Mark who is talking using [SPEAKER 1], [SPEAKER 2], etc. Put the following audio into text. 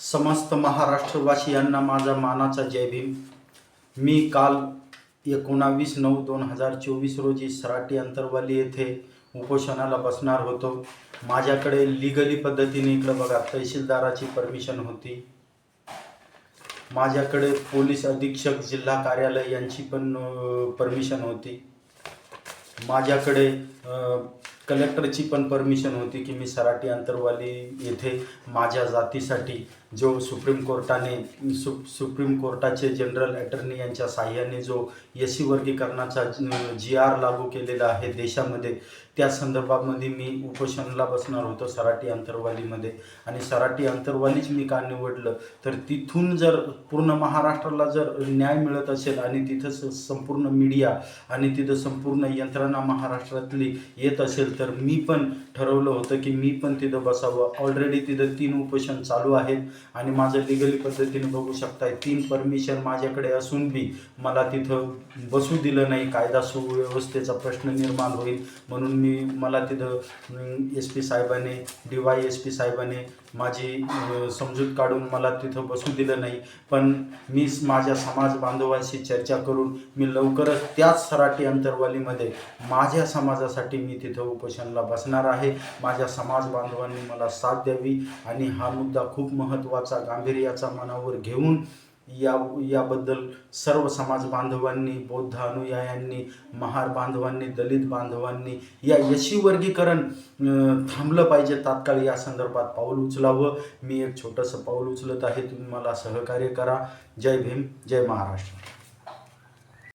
[SPEAKER 1] समस्त महाराष्ट्रवासियांना माझा मानाचा जय भीम. मी काल एकोणावीस नऊ दोन हजार चोवीस रोजी सराटी अंतरवाली येथे उपोषणाला बसणार होतो. माझ्याकडे लिगली पद्धतीने इकडं बघा तहसीलदाराची परमिशन होती. माझ्याकडे पोलीस अधीक्षक जिल्हा कार्यालय यांची पण परमिशन होती. माझ्याकडे कलेक्टरची पण परमिशन होती की मी सराटी अंतरवाली येथे माझ्या जातीसाठी जो सुप्रीम कोर्टाने सु सुप्रीम कोर्टाचे जनरल अटर्नी यांच्या साह्याने जो एस सी वर्गीकरणाचा जी आर लागू केलेला आहे देशामध्ये त्या संदर्भामध्ये मी उपोषणाला बसणार होतो सराटी अंतरवालीमध्ये. आणि सराटी अंतरवालीच मी का निवडलं? तर तिथून जर पूर्ण महाराष्ट्राला जर न्याय मिळत असेल आणि तिथं स- संपूर्ण मीडिया आणि तिथं संपूर्ण यंत्रणा महाराष्ट्रातली येत असेल तर मी पण ठरवलं होतं की मी पण तिथं बसावं. ऑलरेडी तिथं तीन उपोषण चालू आहेत आणि माझं लिगली पद्धतीने बघू शकताय. तीन परमिशन माझ्याकडे असून बी मला तिथं बसू दिलं नाही. कायदा सुव्यवस्थेचा प्रश्न निर्माण होईल. म्हणून मी मला तिथं एस पी साहेबाने डी वाय एस पी साहेबाने माझी समजूत काढून मला तिथं बसू दिलं नाही. पण मी माझ्या समाज बांधवांशी चर्चा करून मी लवकरच त्याच सराटी अंतरवालीमध्ये माझ्या समाजासाठी मी तिथं उपोषणाला बसणार आहे. माझ्या समाज बांधवांनी मला साथ द्यावी आणि हा मुद्दा खूप महत्त्वाचा गांभीर्याचा मनावर घेऊन या याबद्दल सर्व समाज बांधवांनी बौद्ध अनुयायांनी महार बांधवांनी दलित बांधवांनी या यशी वर्गीकरण थांबलं पाहिजे. तात्काळ या संदर्भात पाऊल उचलावं. मी एक छोटंसं पाऊल उचलत आहे. तुम्ही मला सहकार्य करा. जय भीम. जय महाराष्ट्र.